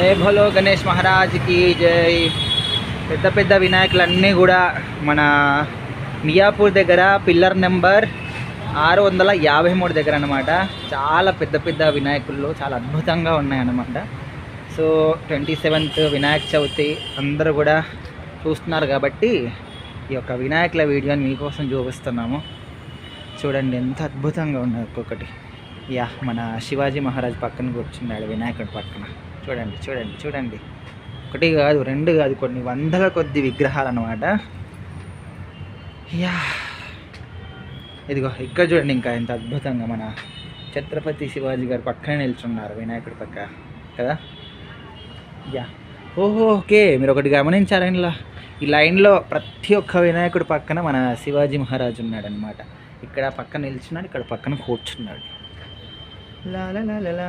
జై భలో గణేష్ మహారాజ్కి జై. పెద్ద పెద్ద వినాయకులన్నీ కూడా మన మియాపూర్ దగ్గర పిల్లర్ నెంబర్ ఆరు వందల యాభై మూడు దగ్గర అనమాట చాలా పెద్ద పెద్ద వినాయకుల్లో చాలా అద్భుతంగా ఉన్నాయన్నమాట. So twenty seventh Vinayaka Chavithi అందరూ కూడా చూస్తున్నారు కాబట్టి ఈ యొక్క వినాయకుల వీడియోని మీకోసం చూపిస్తున్నాము. చూడండి ఎంత అద్భుతంగా ఉన్నది ఒక్కొక్కటి. యా మన శివాజీ మహారాజ్ పక్కన కూర్చున్నాడు వినాయకుడి పక్కన. చూడండి చూడండి చూడండి. ఒకటి కాదు రెండు కాదు కొన్ని వందల కొద్ది విగ్రహాలు అనమాట యా. ఇదిగో ఇక్కడ చూడండి ఇంకా ఎంత అద్భుతంగా మన ఛత్రపతి శివాజీ గారు పక్కనే నిల్చున్నారు వినాయకుడి పక్క కదా? యా. ఓహో ఓకే మీరు ఒకటి గమనించారా ఇలా ఈ లైన్లో ప్రతి ఒక్క వినాయకుడి పక్కన మన శివాజీ మహారాజు ఉన్నాడు అనమాట ఇక్కడ పక్కన నిల్చున్నాడు ఇక్కడ పక్కన కూర్చున్నాడు. లా లా లా.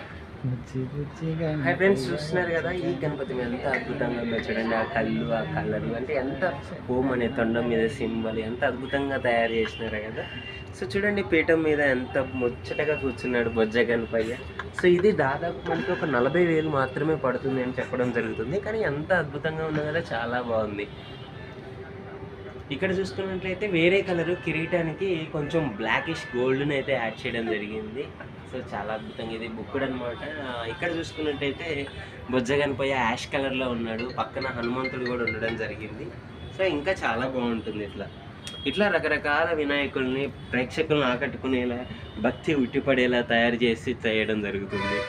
హై ఫ్రెండ్స్ చూస్తున్నారు కదా ఈ గణపతి మీద ఎంత అద్భుతంగా ఉందో చూడండి ఆ కళ్ళు ఆ కలరు అంటే ఎంత హోమ్ అనే తొండం మీద సింబల్ ఎంత అద్భుతంగా తయారు చేసినారు కదా. సో చూడండి పీఠం మీద ఎంత ముచ్చటగా కూర్చున్నాడు బొజ్జ గణపయ్య. సో ఇది దాదాపు మనకి ఒక నలభై వేలు మాత్రమే పడుతుంది అని చెప్పడం జరుగుతుంది కానీ ఎంత అద్భుతంగా ఉన్నదో కదా చాలా బాగుంది. ఇక్కడ చూసుకున్నట్లయితే వేరే కలర్ కిరీటానికి కొంచెం బ్లాకిష్ గోల్డ్ని అయితే యాడ్ చేయడం జరిగింది. సో చాలా అద్భుతంగా ఇది బుక్కుడు అనమాట ఇక్కడ చూసుకున్నట్టయితే బొజ్జ గణపయ్య యాష్ కలర్లో ఉన్నాడు. పక్కన హనుమంతుడు కూడా ఉండడం జరిగింది. సో ఇంకా చాలా బాగుంటుంది ఇట్లా. ఇట్లా రకరకాల వినాయకుల్ని ప్రేక్షకులను ఆకట్టుకునేలా భక్తి ఉట్టిపడేలా తయారు చేసి చేయడం జరుగుతుంది.